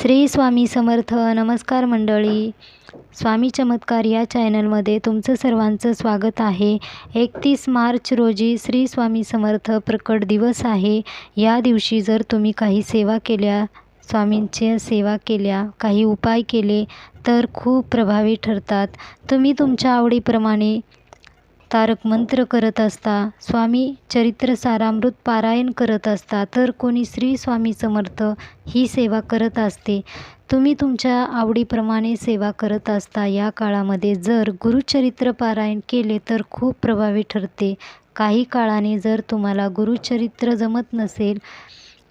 श्री स्वामी समर्थ नमस्कार मंडळी. स्वामी चमत्कार या चॅनलमध्ये तुमचं सर्वांचं स्वागत आहे. एकतीस मार्च रोजी श्री स्वामी समर्थ प्रकट दिवस आहे. या दिवशी जर तुम्ही काही सेवा केल्या स्वामींच्या सेवा केल्या काही उपाय केले तर खूप प्रभावी ठरतात. तुम्ही तुमच्या आवडीप्रमाणे तारक मंत्र करत असता स्वामी चरित्र सारामृत पारायण करत असता तर कोणी श्री स्वामी समर्थ ही सेवा करत असते. तुम्ही तुमच्या आवडीप्रमाणे सेवा करत असता. या काळामध्ये जर गुरुचरित्र पारायण केले तर खूप प्रभावी ठरते. काही काळाने जर तुम्हाला गुरुचरित्र जमत नसेल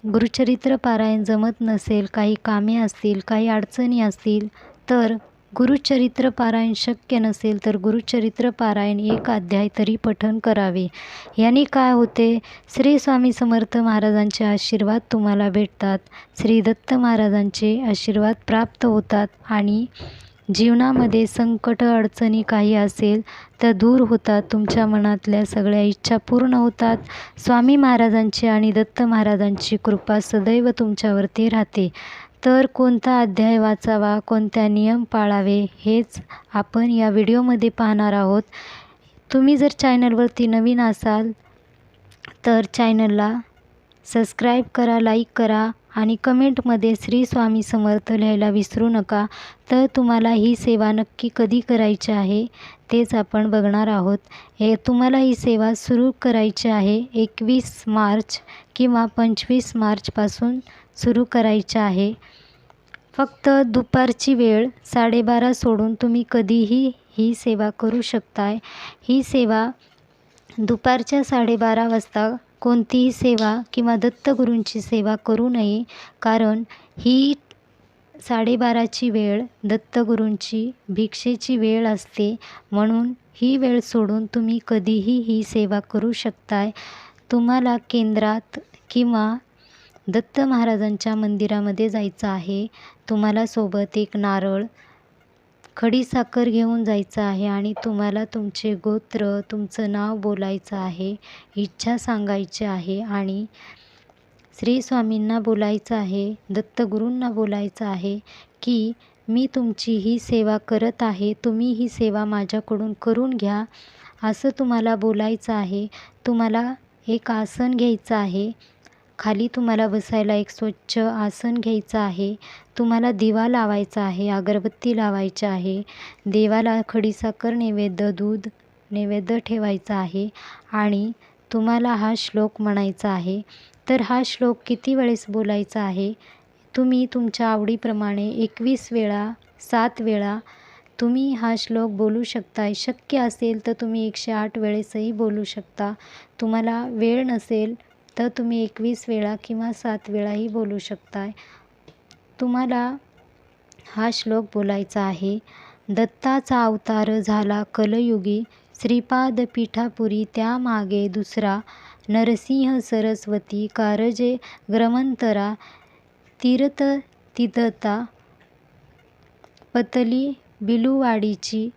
गुरुचरित्र पारायण जमत नसेल काही कामे असतील काही अडचणी असतील तर गुरुचरित्र पारायण शक्य नसेल तर गुरुचरित्र पारायण एक अध्याय तरी पठन करावे. याने काय होते? श्री स्वामी समर्थ महाराजांचे आशीर्वाद तुम्हाला भेटतात. श्री दत्त महाराजांचे आशीर्वाद प्राप्त होतात आणि जीवनामध्ये संकट अडचणी काही असेल तर दूर होतात. तुमच्या मनातल्या सगळ्या इच्छा पूर्ण होतात. स्वामी महाराजांची आणि दत्त महाराजांची कृपा सदैव तुमच्यावरती राहते. तर कोणता अध्याय वाचावा कोणत्या नियम पाळावे हेच आपण या व्हिडिओमध्ये पाहणार आहोत. तुम्ही जर चॅनलवरती नवीन असाल तर चॅनलला सबस्क्राईब करा लाईक करा आणि कमेंटमध्ये श्री स्वामी समर्थ लिहायला विसरू नका. तर तुम्हाला ही सेवा नक्की कधी करायची आहे तेच आपण बघणार आहोत. हे तुम्हाला ही सेवा सुरू करायची आहे एकवीस मार्च किंवा पंचवीस मार्चपासून सुरू करायची आहे. फक्त दुपारची वेळ साडेबारा सोडून तुम्ही कधीही ही सेवा करू शकताय. ही सेवा दुपारच्या साडेबारा वाजता कोणतीही सेवा किंवा दत्तगुरूंची सेवा करू नये कारण ही साडेबाराची वेळ दत्तगुरूंची भिक्षेची वेळ असते. म्हणून ही वेळ सोडून तुम्ही कधीही ही सेवा करू शकताय. तुम्हाला केंद्रात किंवा दत्त महाराजांच्या मंदिरामध्ये जायचं आहे. तुम्हाला सोबत एक नारळ खडीसाखर घेऊन जायचं आहे आणि तुम्हाला तुमचे गोत्र तुमचं नाव बोलायचं आहे इच्छा सांगायची आहे आणि श्री स्वामींना बोलायचं आहे दत्तगुरूंना बोलायचं आहे की मी तुमची ही सेवा करत आहे तुम्ही ही सेवा माझ्याकडून करून घ्या. असं तुम्हाला बोलायचं आहे. तुम्हाला एक आसन घ्यायचं आहे. खाली तुम्हाला बसायला एक स्वच्छ आसन घ्यायचं आहे. तुम्हाला दिवा लावायचा आहे अगरबत्ती लावायची आहे. देवाला खडीसाखर नैवेद्य दूध नैवेद्य ठेवायचा आहे आणि तुम्हाला हा श्लोक म्हणायचा आहे. तर हा श्लोक किती वेळेस बोलायचा आहे? तुम्ही तुमच्या आवडीप्रमाणे एकवीस वेळा सात वेळा तुम्ही हा श्लोक बोलू शकता शक्य असेल तर तुम्ही एकशे आठ वेळेसही बोलू शकता. तुम्हाला वेळ नसेल तर तुम्ही एकवीस वेळा किंवा सात वेळाही बोलू शकताय. तुम्हाला हा श्लोक बोलायचा आहे. दत्ताचा अवतार झाला कलयुगी. श्रीपाद पीठापुरी त्यामागे दुसरा. नरसिंह सरस्वती कारजे ग्रमंतरा. तीर्थ तिदता पतली बिलुवाडीची.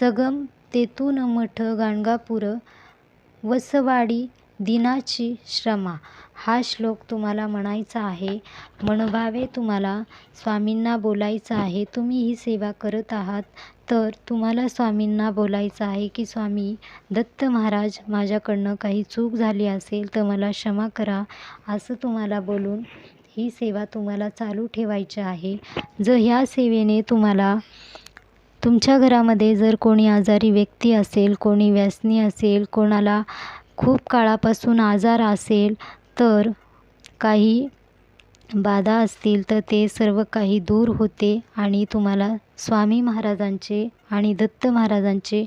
सगम तेतून मठ गाणगापूर. वसवाडी दिनाची श्रमा. हा श्लोक तुम्हाला म्हणायचा आहे. मनभावे तुम्हाला स्वामींना बोलायचं आहे. तुम्ही ही सेवा करत आहात. तर तुम्हाला स्वामींना बोलायचं आहे की स्वामी दत्त महाराज माझ्याकडनं काही चूक झाली असेल तर मला क्षमा करा. असं तुम्हाला बोलून ही सेवा तुम्हाला चालू ठेवायची आहे. जर ह्या सेवेने तुम्हाला तुमच्या घरामध्ये जर कोणी आजारी व्यक्ती असेल कोणी व्यसनी असेल कोणाला खूप काळापासून आजार असेल तर काही बाधा असतील तर ते सर्व काही दूर होते आणि तुम्हाला स्वामी महाराजांचे आणि दत्त महाराजांचे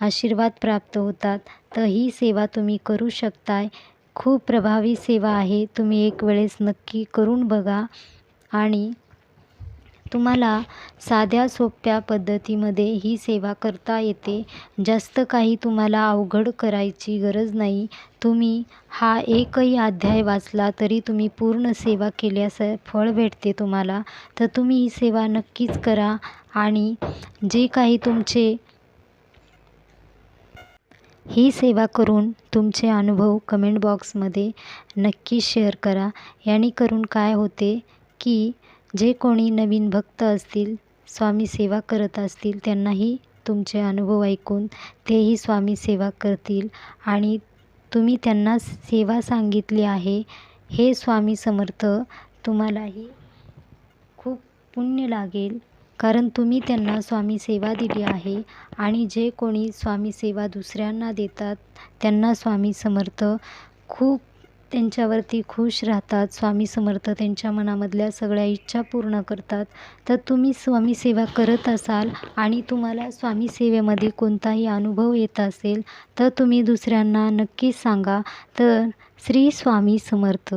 आशीर्वाद प्राप्त होतात. तर ही सेवा तुम्ही करू शकताय. खूप प्रभावी सेवा आहे. तुम्ही एक वेळेस नक्की करून बघा आणि तुम्हाला साध्या सोप्या पद्धतीमध्ये ही सेवा करता येते. जास्त काही तुम्हाला अवघड करायची गरज नाही. तुम्ही हा एकही अध्याय वाचला तरी तुम्ही पूर्ण सेवा केल्यास फळ भेटते तुम्हाला. तर तुम्ही ही सेवा नक्कीच करा आणि जे काही तुमचे ही सेवा करून तुमचे अनुभव कमेंट बॉक्समध्ये नक्की शेअर करा. याने करून काय होते की जे कोणी नवीन भक्त असतील स्वामी सेवा करत असतील त्यांनाही तुमचे अनुभव ऐकून तेही स्वामी सेवा करतील आणि तुम्ही त्यांना सेवा सांगितली आहे हे स्वामी समर्थ तुम्हालाही खूप पुण्य लागेल. कारण तुम्ही त्यांना स्वामी सेवा दिली आहे आणि जे कोणी स्वामी सेवा दुसऱ्यांना देतात त्यांना स्वामी समर्थ खूप त्यांच्यावरती खुश राहतात स्वामी समर्थ त्यांच्या मनामधल्या सगळ्या इच्छा पूर्ण करतात. तर तुम्ही स्वामी सेवा करत असाल आणि तुम्हाला स्वामी सेवेमध्ये कोणताही अनुभव येत असेल तर तुम्ही दुसऱ्यांना नक्की सांगा. तर श्री स्वामी समर्थ.